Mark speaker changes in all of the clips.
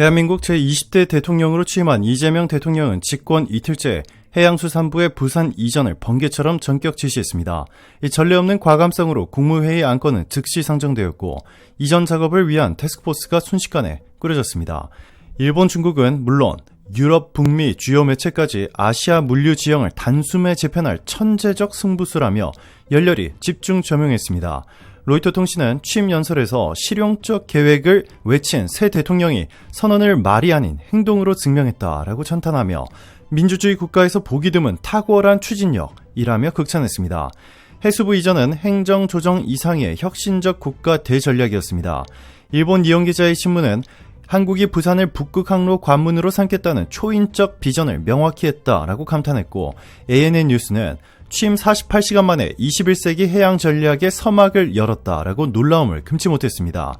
Speaker 1: 대한민국 제20대 대통령으로 취임한 이재명 대통령은 집권 이틀째 해양수산부의 부산 이전을 번개처럼 전격 지시했습니다. 이 전례 없는 과감성으로 국무회의 안건은 즉시 상정되었고 이전 작업을 위한 태스크포스가 순식간에 꾸려졌습니다. 일본, 중국은 물론 유럽, 북미 주요 매체까지 아시아 물류 지형을 단숨에 재편할 천재적 승부수라며 열렬히 집중 조명했습니다. 로이터 통신은 취임 연설에서 실용적 계획을 외친 새 대통령이 선언을 말이 아닌 행동으로 증명했다라고 찬탄하며 민주주의 국가에서 보기 드문 탁월한 추진력이라며 극찬했습니다. 해수부 이전은 행정조정 이상의 혁신적 국가 대전략이었습니다. 일본 이영 기자의 신문은 한국이 부산을 북극 항로 관문으로 삼겠다는 초인적 비전을 명확히 했다라고 감탄했고 ANN 뉴스는 취임 48시간 만에 21세기 해양 전략의 서막을 열었다라고 놀라움을 금치 못했습니다.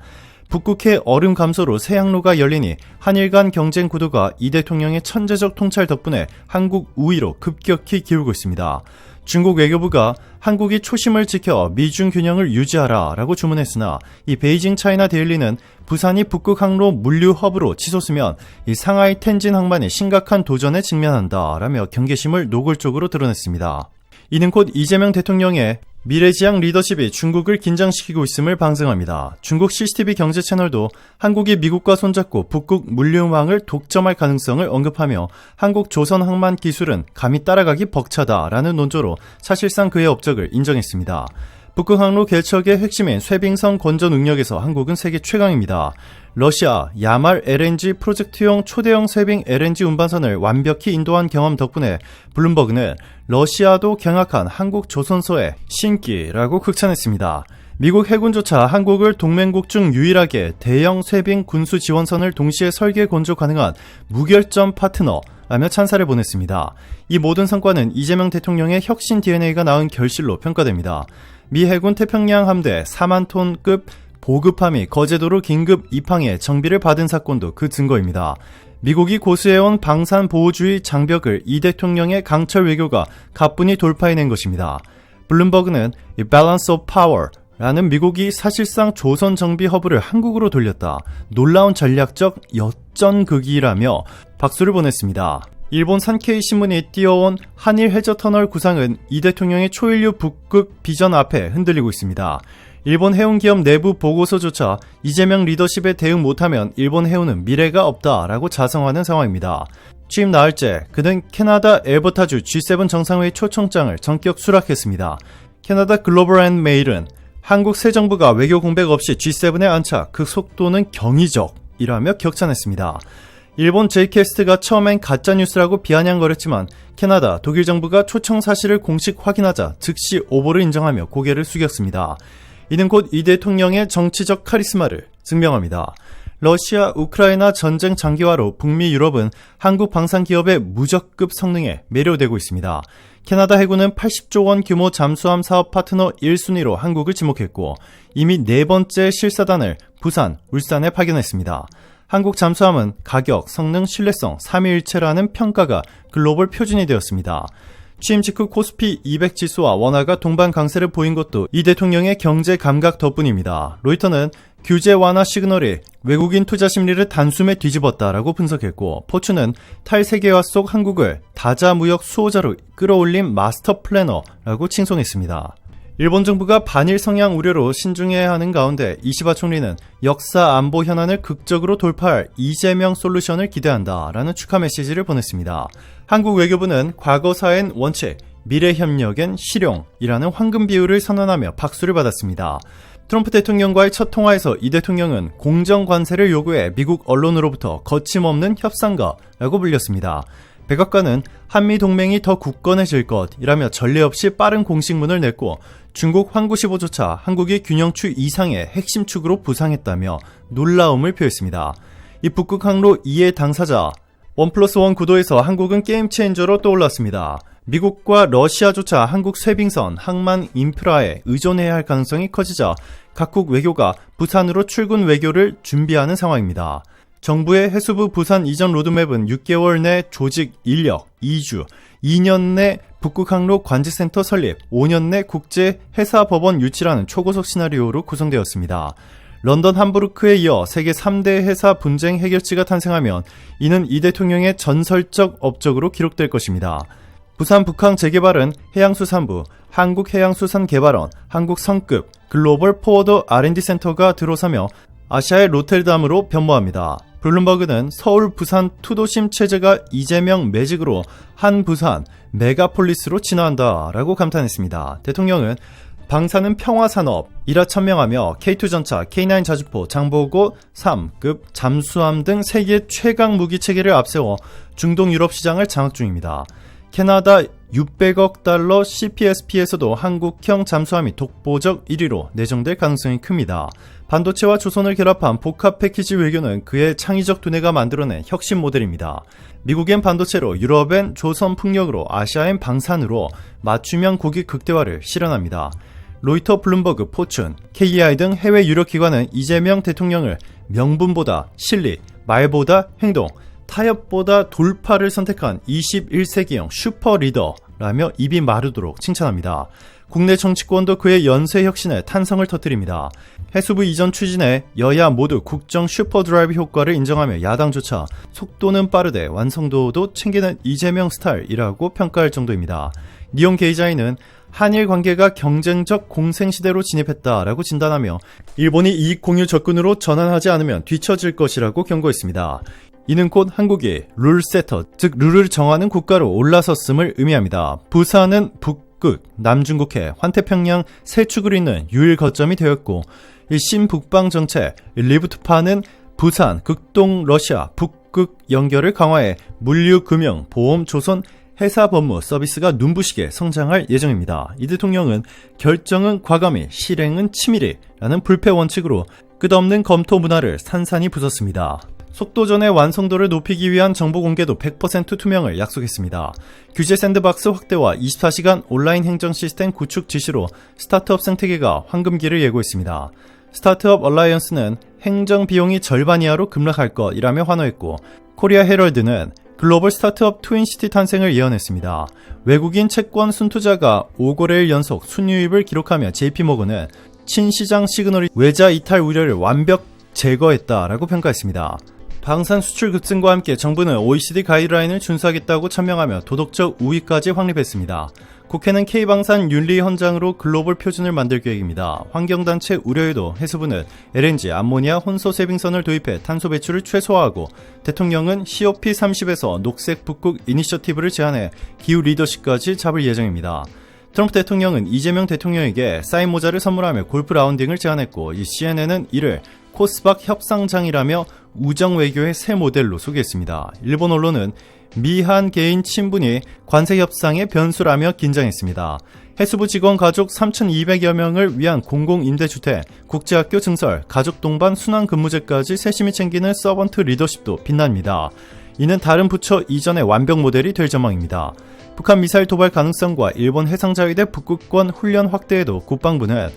Speaker 1: 북극해 얼음 감소로 새 항로가 열리니 한일 간 경쟁 구도가 이 대통령의 천재적 통찰 덕분에 한국 우위로 급격히 기울고 있습니다. 중국 외교부가 한국이 초심을 지켜 미중 균형을 유지하라 라고 주문했으나 이 베이징 차이나 데일리는 부산이 북극 항로 물류 허브로 치솟으면 이 상하이 텐진 항만이 심각한 도전에 직면한다 라며 경계심을 노골적으로 드러냈습니다. 이는 곧 이재명 대통령의 미래지향 리더십이 중국을 긴장시키고 있음을 방증합니다. 중국 CCTV 경제 채널도 한국이 미국과 손잡고 북극 물류망을 독점할 가능성을 언급하며 한국 조선 항만 기술은 감히 따라가기 벅차다라는 논조로 사실상 그의 업적을 인정했습니다. 북극항로 개척의 핵심인 쇠빙선 건조 능력에서 한국은 세계 최강입니다. 러시아 야말 LNG 프로젝트용 초대형 쇠빙 LNG 운반선을 완벽히 인도한 경험 덕분에 블룸버그는 러시아도 경악한 한국 조선소의 신기라고 극찬했습니다. 미국 해군조차 한국을 동맹국 중 유일하게 대형 쇠빙 군수 지원선을 동시에 설계 건조 가능한 무결점 파트너 라며 찬사를 보냈습니다. 이 모든 성과는 이재명 대통령의 혁신 DNA가 낳은 결실로 평가됩니다. 미 해군 태평양 함대 4만 톤급 보급함이 거제도로 긴급 입항해 정비를 받은 사건도 그 증거입니다. 미국이 고수해온 방산 보호주의 장벽을 이 대통령의 강철 외교가 가뿐히 돌파해낸 것입니다. 블룸버그는 이 Balance of Power 라는 미국이 사실상 조선 정비 허브를 한국으로 돌렸다. 놀라운 전략적 여전극이라며 박수를 보냈습니다. 일본 산케이 신문이 띄워온 한일 해저 터널 구상은 이 대통령의 초일류 북극 비전 앞에 흔들리고 있습니다. 일본 해운 기업 내부 보고서조차 이재명 리더십에 대응 못하면 일본 해운은 미래가 없다라고 자성하는 상황입니다. 취임 나흘째 그는 캐나다 엘버타주 G7 정상회의 초청장을 전격 수락했습니다. 캐나다 글로벌 앤 메일은 한국 새 정부가 외교 공백 없이 G7에 안착 그 속도는 경이적 이라며 격찬했습니다. 일본 제이캐스트가 처음엔 가짜뉴스라고 비아냥거렸지만 캐나다, 독일 정부가 초청 사실을 공식 확인하자 즉시 오보를 인정하며 고개를 숙였습니다. 이는 곧 이 대통령의 정치적 카리스마를 증명합니다. 러시아, 우크라이나 전쟁 장기화로 북미 유럽은 한국 방산 기업의 무적급 성능에 매료되고 있습니다. 캐나다 해군은 80조 원 규모 잠수함 사업 파트너 1순위로 한국을 지목했고 이미 네 번째 실사단을 부산, 울산에 파견했습니다. 한국 잠수함은 가격, 성능, 신뢰성, 삼위일체라는 평가가 글로벌 표준이 되었습니다. 취임 직후 코스피 200 지수와 원화가 동반 강세를 보인 것도 이 대통령의 경제 감각 덕분입니다. 로이터는 규제 완화 시그널이 외국인 투자 심리를 단숨에 뒤집었다라고 분석했고 포추는 탈세계화 속 한국을 다자 무역 수호자로 끌어올린 마스터 플래너라고 칭송했습니다. 일본 정부가 반일 성향 우려로 신중해야 하는 가운데 이시바 총리는 역사 안보 현안을 극적으로 돌파할 이재명 솔루션을 기대한다 라는 축하 메시지를 보냈습니다. 한국 외교부는 과거사엔 원칙, 미래 협력엔 실용이라는 황금 비율을 선언하며 박수를 받았습니다. 트럼프 대통령과의 첫 통화에서 이 대통령은 공정 관세를 요구해 미국 언론으로부터 거침없는 협상가라고 불렸습니다. 백악관은 한미 동맹이 더 굳건해질 것이라며 전례 없이 빠른 공식문을 냈고 중국 황구시보조차 한국이 균형추 이상의 핵심 축으로 부상했다며 놀라움을 표했습니다. 이 북극 항로 2의 당사자 원 플러스 원 구도에서 한국은 게임 체인저로 떠올랐습니다. 미국과 러시아조차 한국 쇄빙선, 항만 인프라에 의존해야 할 가능성이 커지자 각국 외교가 부산으로 출근 외교를 준비하는 상황입니다. 정부의 해수부 부산 이전 로드맵은 6개월 내 조직 인력 2주, 2년 내 북극항로 관제센터 설립, 5년 내 국제 해사법원 유치라는 초고속 시나리오로 구성되었습니다. 런던 함부르크에 이어 세계 3대 회사 분쟁 해결지가 탄생하면 이는 이 대통령의 전설적 업적으로 기록될 것입니다. 부산 북항 재개발은 해양수산부, 한국해양수산개발원, 한국성급, 글로벌 포워드 R&D 센터가 들어서며 아시아의 로텔담으로 변모합니다. 블룸버그는 서울 부산 투도심 체제가 이재명 매직으로 한 부산 메가폴리스로 진화한다 라고 감탄했습니다. 대통령은 방사능 평화산업이라 천명하며 K2전차, K9 자주포, 장보고 3급 잠수함 등 세계 최강 무기 체계를 앞세워 중동 유럽 시장을 장악 중입니다. 캐나다 600억 달러 CPSP에서도 한국형 잠수함이 독보적 1위로 내정될 가능성이 큽니다. 반도체와 조선을 결합한 복합 패키지 외교는 그의 창의적 두뇌가 만들어낸 혁신 모델입니다. 미국엔 반도체로 유럽엔 조선 풍력으로 아시아엔 방산으로 맞춤형 고기 극대화를 실현합니다. 로이터 블룸버그 포춘, KEI 등 해외 유력 기관은 이재명 대통령을 명분보다 실리, 말보다 행동, 타협보다 돌파를 선택한 21세기형 슈퍼 리더라며 입이 마르도록 칭찬합니다. 국내 정치권도 그의 연쇄 혁신에 탄성을 터뜨립니다. 해수부 이전 추진에 여야 모두 국정 슈퍼 드라이브 효과를 인정하며 야당조차 속도는 빠르되 완성도도 챙기는 이재명 스타일이라고 평가할 정도입니다. 니온 게이자이는 한일 관계가 경쟁적 공생 시대로 진입했다라고 진단하며 일본이 이익 공유 접근으로 전환하지 않으면 뒤처질 것이라고 경고했습니다. 이는 곧 한국이 룰 세터, 즉 룰을 정하는 국가로 올라섰음을 의미합니다. 부산은 북극, 남중국해, 환태평양 세 축을 잇는 유일 거점이 되었고 이 신북방 정책, 리브트파는 부산, 극동 러시아, 북극 연결을 강화해 물류, 금융, 보험, 조선, 회사 법무 서비스가 눈부시게 성장할 예정입니다. 이 대통령은 결정은 과감히, 실행은 치밀히라는 불패 원칙으로 끝없는 검토 문화를 산산히 부쉈습니다. 속도전의 완성도를 높이기 위한 정보 공개도 100% 투명을 약속했습니다. 규제 샌드박스 확대와 24시간 온라인 행정 시스템 구축 지시로 스타트업 생태계가 황금기를 예고했습니다. 스타트업 얼라이언스는 행정 비용이 절반 이하로 급락할 것이라며 환호했고 코리아 헤럴드는 글로벌 스타트업 트윈시티 탄생을 예언했습니다. 외국인 채권 순투자가 5거래일 연속 순유입을 기록하며 JP모건은 친시장 시그널이 외자 이탈 우려를 완벽 제거했다라고 평가했습니다. 방산 수출 급증과 함께 정부는 OECD 가이드라인을 준수하겠다고 천명하며 도덕적 우위까지 확립했습니다. 국회는 K방산 윤리 헌장으로 글로벌 표준을 만들 계획입니다. 환경단체 우려에도 해수부는 LNG, 암모니아, 혼소 세빙선을 도입해 탄소 배출을 최소화하고 대통령은 COP30에서 녹색 북극 이니셔티브를 제안해 기후 리더십까지 잡을 예정입니다. 트럼프 대통령은 이재명 대통령에게 사인 모자를 선물하며 골프 라운딩을 제안했고 이 CNN은 이를 코스박 협상장이라며 우정 외교의 새 모델로 소개했습니다. 일본 언론은 미한 개인 친분이 관세 협상의 변수라며 긴장했습니다. 해수부 직원 가족 3,200여 명을 위한 공공임대주택, 국제학교 증설, 가족 동반 순환 근무제까지 세심히 챙기는 서번트 리더십도 빛납니다. 이는 다른 부처 이전의 완벽 모델이 될 전망입니다. 북한 미사일 도발 가능성과 일본 해상자위대 북극권 훈련 확대에도 국방부는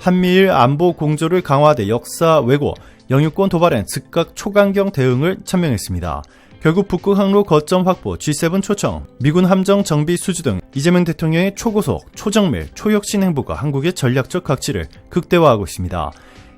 Speaker 1: 한미일 안보 공조를 강화하되 역사 왜고, 영유권 도발엔 즉각 초강경 대응을 천명했습니다. 결국 북극 항로 거점 확보, G7 초청, 미군 함정 정비 수주 등 이재명 대통령의 초고속, 초정밀, 초혁신 행보가 한국의 전략적 가치를 극대화하고 있습니다.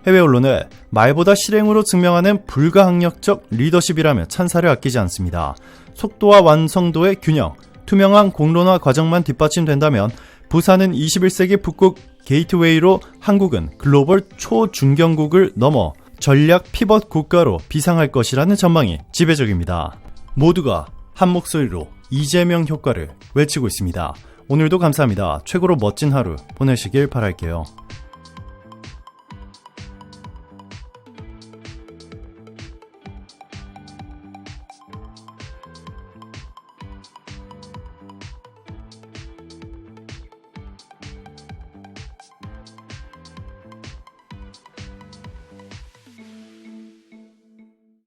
Speaker 1: 해외 언론은 말보다 실행으로 증명하는 불가항력적 리더십이라며 찬사를 아끼지 않습니다. 속도와 완성도의 균형, 투명한 공론화 과정만 뒷받침된다면 부산은 21세기 북극 게이트웨이로 한국은 글로벌 초중견국을 넘어 전략 피벗 국가로 비상할 것이라는 전망이 지배적입니다. 모두가 한 목소리로 이재명 효과를 외치고 있습니다. 오늘도 감사합니다. 최고로 멋진 하루 보내시길 바랄게요.